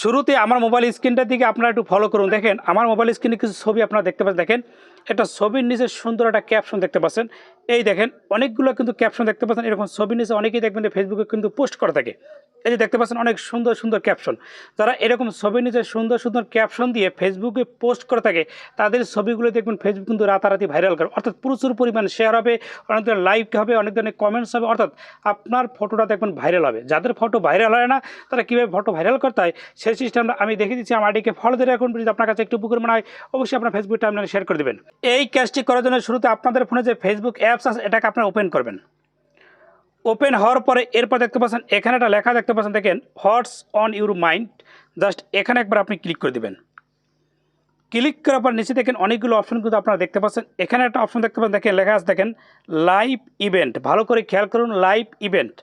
শুরুতে আমার মোবাইল স্ক্রিনটার দিকে আপনারা একটু ফলো করুন। দেখেন, আমার মোবাইল স্ক্রিনে কিছু ছবি আপনারা দেখতে পাচ্ছেন। দেখেন একটা ছবির নিচে সুন্দর একটা ক্যাপশন দেখতে পাচ্ছেন। এই দেখেন, অনেকগুলো কিন্তু ক্যাপশন দেখতে পাচ্ছেন। এরকম ছবির নিচে অনেকেই দেখবেন যে ফেসবুকে কিন্তু পোস্ট করে থাকে। এই যে দেখতে পাচ্ছেন, অনেক সুন্দর সুন্দর ক্যাপশন যারা এরকম ছবির নিচে সুন্দর সুন্দর ক্যাপশন দিয়ে ফেসবুকে পোস্ট করে থাকে, তাদের ছবিগুলো দেখবেন ফেসবুক কিন্তু রাতারাতি ভাইরাল করে। অর্থাৎ প্রচুর পরিমাণ শেয়ার হবে, অনেক ধরনের লাইক হবে, অনেক ধরনের কমেন্টস হবে। অর্থাৎ আপনার ফটোটা দেখবেন ভাইরাল হবে। যাদের ফটো ভাইরাল হয় না, তারা কীভাবে ফটো ভাইরাল করতে হয়, সেই সিস্টেমটা আমি দেখে দিচ্ছি। আমার আইডিকে ফলো দিয়ে রাখুন। যদি আপনার কাছে একটু উপকার মনে হয়, অবশ্যই আপনার ফেসবুক টাইমলাইনে শেয়ার করে দেবেন। এই কাজটি করার জন্য শুরুতে আপনাদের ফোনে যে ফেসবুক অ্যাপস আছে, এটাকে আপনারা ওপেন করবেন। ওপেন হওয়ার পরে এরপর দেখতে পাচ্ছেন, এখানে একটা লেখা দেখতে পাচ্ছেন, দেখেন what's on your mind just এখানে একবার আপনি ক্লিক করে দেবেন। ক্লিক করার পর নিচে দেখেন, অনেকগুলো অপশন কিন্তু আপনারা দেখতে পাচ্ছেন। এখানে একটা অপশন দেখতে পাচ্ছেন, দেখেন, লেখা আছে, দেখেন লাইভ ইভেন্ট ভালো করে খেয়াল করুন লাইভ ইভেন্ট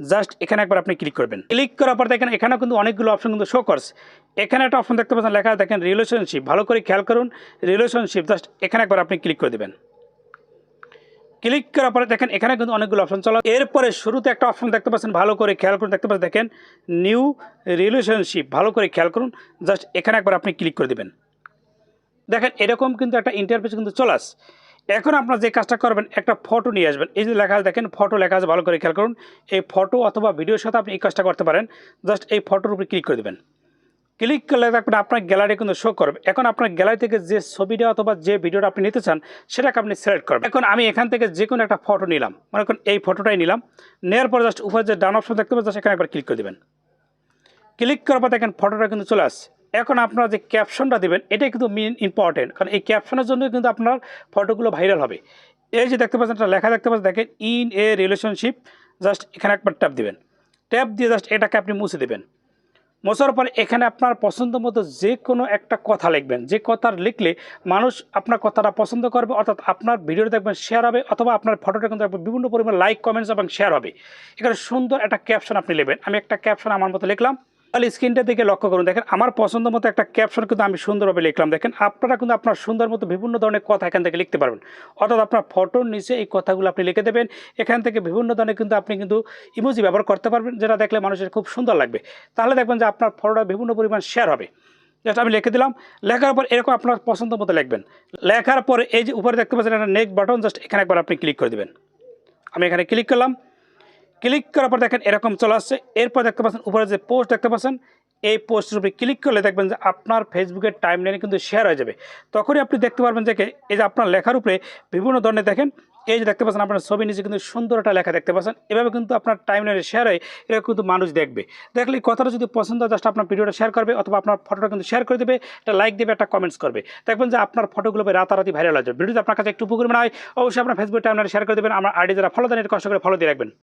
জাস্ট এখানে একবার আপনি ক্লিক করবেন। ক্লিক করার পর দেখেন এখানেও কিন্তু অনেকগুলো অপশন কিন্তু শো করছে এখানে একটা অপশন দেখতে পাচ্ছেন, লেখা দেখেন রিলেশনশিপ ভালো করে খেয়াল করুন রিলেশনশিপ জাস্ট এখানে একবার আপনি ক্লিক করে দেবেন। ক্লিক করার পরে দেখেন এখানে কিন্তু অনেকগুলো অপশন চলো এরপরে শুরুতে একটা অপশন দেখতে পাচ্ছেন, ভালো করে খেয়াল করুন, দেখতে পাচ্ছেন, দেখেন নিউ রিলেশনশিপ ভালো করে খেয়াল করুন, জাস্ট এখানে একবার আপনি ক্লিক করে দেবেন। দেখেন এরকম কিন্তু একটা ইন্টারফেস কিন্তু চলে এখন আপনার যে কাজটা করবেন, একটা ফটো নিয়ে আসবেন। এই যে লেখা দেখেন ফটো লেখা আছে, ভালো করে খেয়াল করুন। এই ফটো অথবা ভিডিওর সাথে আপনি এই কাজটা করতে পারেন। জাস্ট এই ফটোর উপরে ক্লিক করে দেবেন। ক্লিক করলে দেখবেন আপনার গ্যালারি কিন্তু শো করবে। এখন আপনার গ্যালারি থেকে যে ছবিটা অথবা যে ভিডিওটা আপনি নিতে চান, সেটাকে আপনি সিলেক্ট করবেন। এখন আমি এখান থেকে যে কোনো একটা ফটো নিলাম। মনে করুন, এই ফটোটাই নিলাম। নেওয়ার পর জাস্ট উপরে যে ডান অপশন দেখতে পাচ্ছেন, সেখানে একবার ক্লিক করে দেবেন। ক্লিক করার পর দেখেন ফটোটা কিন্তু চলে আসছে। এখন আপনারা যে ক্যাপশনটা দেবেন, এটাই কিন্তু মেন ইম্পর্টেন্ট কারণ এই ক্যাপশনের জন্য কিন্তু আপনার ফটোগুলো ভাইরাল হবে। এই যে দেখতে পাচ্ছেন একটা লেখা দেখতে পাচ্ছেন, দেখেন ইন এ রিলেশনশিপ জাস্ট এখানে একবার ট্যাপ দিবেন। ট্যাপ দিয়ে জাস্ট এটাকে আপনি মুছে দেবেন। মোছার পরে এখানে আপনার পছন্দ মতো যে কোনো একটা কথা লিখবেন। যে কথা লিখলে মানুষ আপনার কথাটা পছন্দ করবে, অর্থাৎ আপনার ভিডিওটা দেখবেন শেয়ার হবে, অথবা আপনার ফটোটা কিন্তু বিভিন্ন পরিমাণ লাইক কমেন্টস এবং শেয়ার হবে। এখানে সুন্দর একটা ক্যাপশন আপনি নেবেন। আমি একটা ক্যাপশন আমার মতো লিখলাম। তাহলে স্ক্রিনটার দিকে লক্ষ্য করুন। দেখেন, আমার পছন্দ মতো একটা ক্যাপশন কিন্তু আমি সুন্দরভাবে লিখলাম। দেখেন, আপনারা কিন্তু আপনার সুন্দর মতো বিভিন্ন ধরনের কথা এখান থেকে লিখতে পারবেন। অর্থাৎ আপনার ফটোর নিচে এই কথাগুলো আপনি লিখে দেবেন। এখান থেকে বিভিন্ন ধরনের কিন্তু আপনি কিন্তু ইমোজি ব্যবহার করতে পারবেন, যেটা দেখলে মানুষের খুব সুন্দর লাগবে। তাহলে দেখবেন যে আপনার ফটোটা বিভিন্ন পরিমাণ শেয়ার হবে। জাস্ট আমি লিখে দিলাম। লেখার পর এরকম আপনার পছন্দ মতো লিখবেন। লেখার পরে এই যে উপরে দেখতে পাচ্ছেন একটা নেক বাটন জাস্ট এখানে একবার আপনি ক্লিক করে দেবেন। আমি এখানে ক্লিক করলাম। ক্লিক করার পর দেখেন এরকম চলে আসছে। এরপর দেখতে পাচ্ছেন উপরে যে পোস্ট দেখতে পাচ্ছেন এই পোস্টের উপরে ক্লিক করলে দেখবেন যে আপনার ফেসবুকের টাইম লাইনে কিন্তু শেয়ার হয়ে যাবে। তখনই আপনি দেখতে পারবেন কি, এই যে আপনার লেখার উপরে বিভিন্ন ধরনের দেখেন এই যে দেখতে পাচ্ছেন আপনার ছবি নিচে কিন্তু সুন্দর একটা লেখা দেখতে পাচ্ছেন। এভাবে কিন্তু আপনার টাইম লাইনে শেয়ার হয় এটা কিন্তু মানুষ দেখবে। দেখলে কথাটা যদি পছন্দ হয় জাস্ট আপনার ভিডিওটা শেয়ার করবে অথবা আপনার ফটোটা কিন্তু শেয়ার করে দেবে একটা লাইক দেবে একটা কমেন্টস করবে। দেখবেন যে আপনার ফটোগুলো রাতারাতি ভাইরাল হয়ে যাবে। ভিডিওতে আপনার কাছে একটু উপকার মনে হয় অবশ্যই আপনার ফেসবুক টাইম লাইনে শেয়ার করে দেবেন। আমার আইডি যারা ফলো দেন এটা কষ্ট করে ফলো দিয়ে রাখবেন।